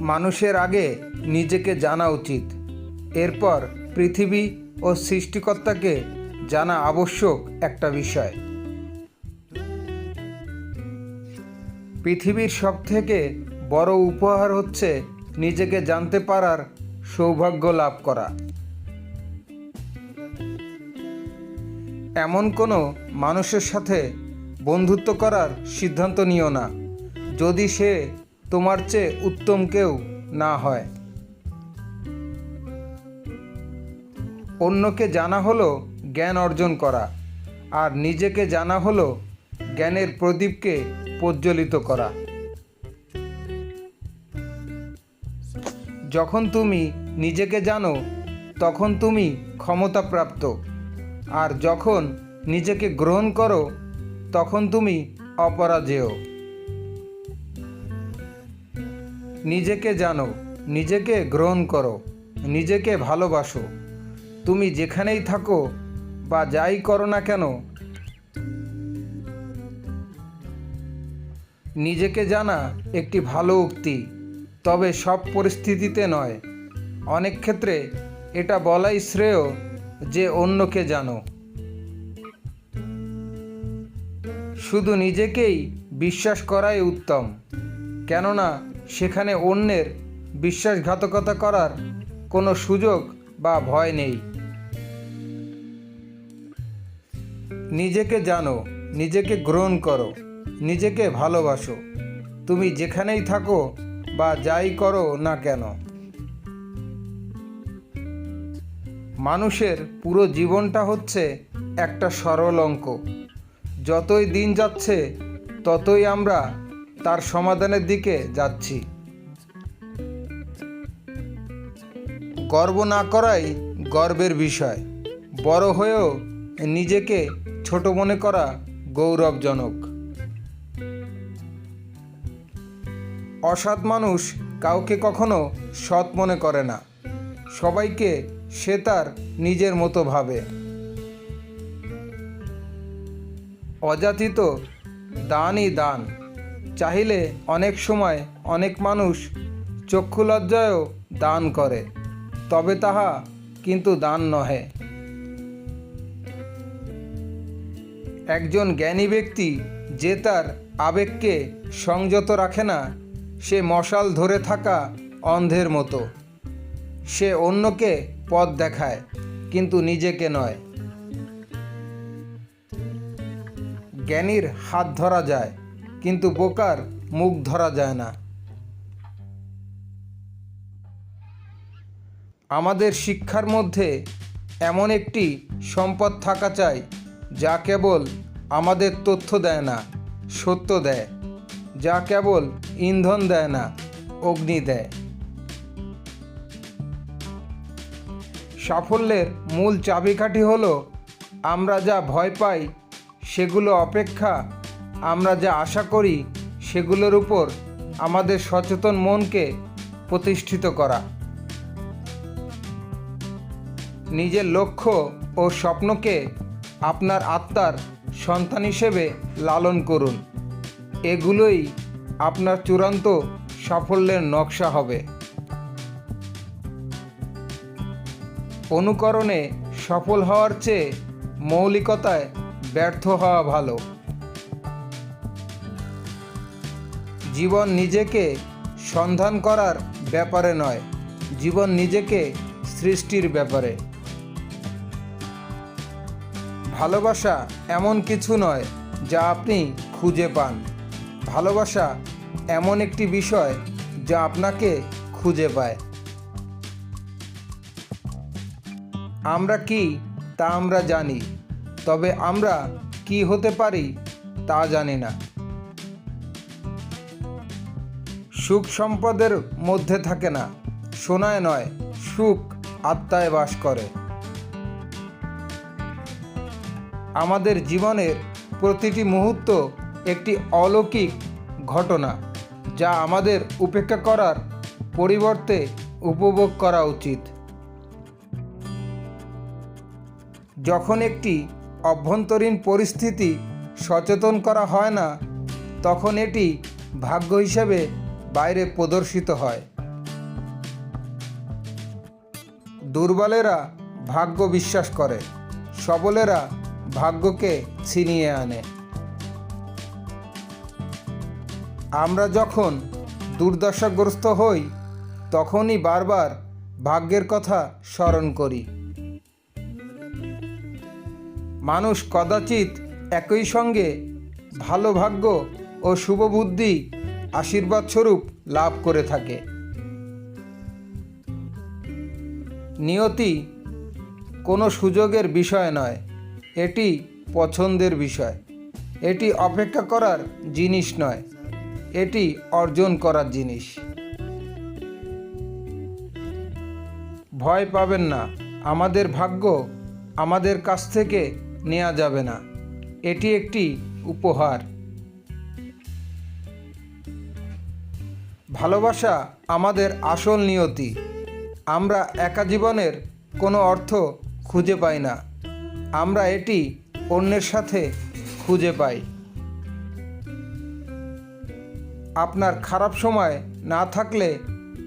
মানুষের আগে নিজেকে জানা উচিত। এরপর পৃথিবী ও সৃষ্টিকর্তাকে জানা আবশ্যক একটা বিষয়। পৃথিবীর সবথেকে বড় উপহার হচ্ছে নিজেকে জানতে পারার সৌভাগ্য লাভ করা। এমন কোনো মানুষের সাথে বন্ধুত্ব করার সিদ্ধান্ত নিও না। যদি সে তোমার চেয়ে উত্তম কেউ না হয়। অন্যকে জানা হলো জ্ঞান অর্জন করা, আর নিজেকে জানা হলো জ্ঞানের প্রদীপকে প্রজ্বলিত করা। যখন তুমি নিজেকে জানো, তখন তুমি ক্ষমতাপ্রাপ্ত, আর যখন নিজেকে গ্রহণ করো, তখন তুমি অপরাজেয়। নিজেকে জানো, নিজেকে গ্রহণ করো, নিজেকে ভালোবাসো। তুমি যেখানেই থাকো বা যাই করো না কেন, নিজেকে জানা একটি ভালো উক্তি, তবে সব পরিস্থিতিতে নয়। অনেক ক্ষেত্রে এটা বলাই শ্রেয় যে অন্যকে জানো। শুধু নিজেকেই বিশ্বাস করাই উত্তম, কেননা সেখানে অন্যের বিশ্বাসঘাতকতা করার কোনো সুযোগ বা ভয় নেই। নিজেকে জানো, নিজেকে গ্রহণ করো, নিজেকে ভালোবাসো। তুমি যেখানেই থাকো বা যাই করো না কেন। মানুষের পুরো জীবনটা হচ্ছে একটা সরল অঙ্ক যতই দিন যাচ্ছে, ততই আমরা তার সমাধানের দিকে যাচ্ছি। গর্ব না করাই গর্বের বিষয়। বড় হয়েও নিজেকে ছোট মনে করা গৌরবজনক। অসৎ মানুষ কাউকে কখনো সৎ মনে করে না। সবাইকে সে তার নিজের মতো ভাবে। অযাচিত দানই দান। চাইলে অনেক সময় অনেক মানুষ চক্ষু লজ্জায়ও দান করে, তবে তাহা কিন্তু দান নহে। একজন জ্ঞানী ব্যক্তি যে তার আবেগকে সংযত রাখে না, সে মশাল ধরে থাকা অন্ধের মতো। সে অন্যকে পথ দেখায়, কিন্তু নিজেকে নয়। জ্ঞানীর হাত ধরা যায় কিন্তু বোকার মুখ ধরা যায় না। আমাদের শিক্ষার মধ্যে এমন একটি সম্পদ থাকা চাই, যা কেবল আমাদের তথ্য দেয় না, সত্য দেয়, যা কেবল ইন্ধন দেয় না, অগ্নি দেয়। সাফল্যের মূল চাবিকাঠি হলো, আমরা যা ভয় পাই, সেগুলো অপেক্ষা আমরা যা আশা করি সেগুলোর উপর আমাদের সচেতন মনকে প্রতিষ্ঠিত করা। নিজের লক্ষ্য ও স্বপ্নকে আপনার আত্মার সন্তান হিসেবে লালন করুন। এগুলোই আপনার চূড়ান্ত সাফল্যের নকশা হবে। অনুকরণে সফল হওয়ার চেয়ে মৌলিকতায় ব্যর্থ হওয়া ভালো। জীবন নিজেকে সন্ধান করার ব্যাপারে নয়, জীবন নিজেকে সৃষ্টির ব্যাপারে। ভালোবাসা এমন কিছু নয় যা আপনি খুঁজে পান। ভালোবাসা এমন একটি বিষয় যা আপনাকে খুঁজে পায়। আমরা কি তা আমরা জানি, তবে আমরা কি হতে পারি তা জানি না। সুখ সম্পদের মধ্যে থাকে না। সোনায় নয়, সুখ আত্মায় বাস করে। আমাদের জীবনের প্রতিটি মুহূর্ত একটি অলৌকিক ঘটনা, যা আমাদের উপেক্ষা করার পরিবর্তে উপভোগ করা উচিত। যখন একটি অভ্যন্তরীণ পরিস্থিতি সচেতন করা হয় না, তখন এটি ভাগ্য হিসেবে বাইরে প্রদর্শিত হয়। দুর্বলেরা ভাগ্য বিশ্বাস করে, সবলেরা ভাগ্যকে ছিনিয়ে আনে। আমরা যখন দুর্দশাগ্রস্ত হই, তখনই বারবার ভাগ্যের কথা স্মরণ করি। মানুষ কদাচিৎ একই সঙ্গে ভালো ভাগ্য ও শুভবুদ্ধি আশীর্বাদ স্বরূপ লাভ করে থাকে। নিয়তি কোনো সুযোগের বিষয় নয়, এটি পছন্দের বিষয়। এটি অপেক্ষা করার জিনিস নয়, এটি অর্জন করার জিনিস। ভয় পাবেন না, আমাদের ভাগ্য আমাদের কাছ থেকে নেওয়া যাবে না, এটি একটি উপহার। ভালোবাসা আমাদের আসল নিয়তি। আমরা একা জীবনের কোনো অর্থ খুঁজে পাই না। আমরা এটি অন্যের সাথে খুঁজে পাই। আপনার খারাপ সময় না থাকলে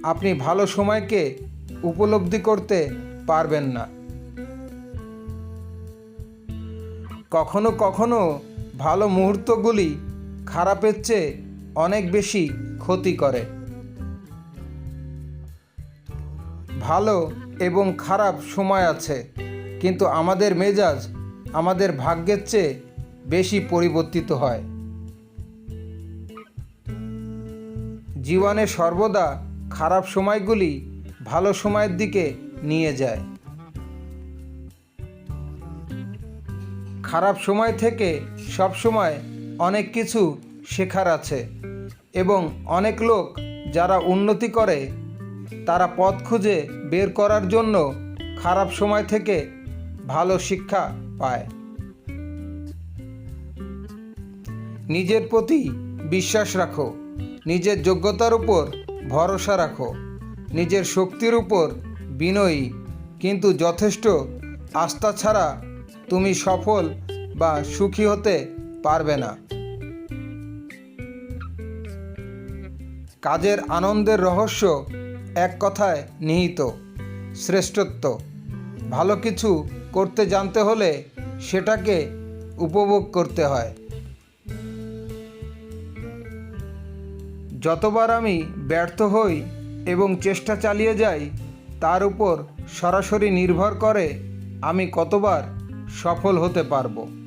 আপনি ভালো সময়কে উপলব্ধি করতে পারবেন না। কখনো কখনো ভালো মুহূর্তগুলি খারাপের চেয়ে অনেক বেশি ক্ষতি করে। ভালো এবং খারাপ সময় আছে, কিন্তু আমাদের মেজাজ আমাদের ভাগ্যের চেয়ে বেশি পরিবর্তিত হয়। জীবনে সর্বদা খারাপ সময়গুলি ভালো সময়ের দিকে নিয়ে যায়। খারাপ সময় থেকে সব সময় অনেক কিছু শেখার আছে এবং অনেক লোক যারা উন্নতি করে তারা পথ খুঁজে বের করার জন্য খারাপ সময় থেকে ভালো শিক্ষা পায়। নিজের প্রতি বিশ্বাস রাখো, নিজের যোগ্যতার উপর ভরসা রাখো, নিজের শক্তির উপর বিনয়ী, কিন্তু যথেষ্ট আস্থা ছাড়া তুমি সফল বা সুখী হতে পারবে না। কাজের আনন্দের রহস্য এক কথায় নিহিত, শ্রেষ্ঠত্ব। ভালো কিছু করতে জানতে হলে সেটাকে উপভোগ করতে হয়। যতবার আমি ব্যর্থ হই এবং চেষ্টা চালিয়ে যাই, তার উপর সরাসরি নির্ভর করে আমি কতবার সফল হতে পারব।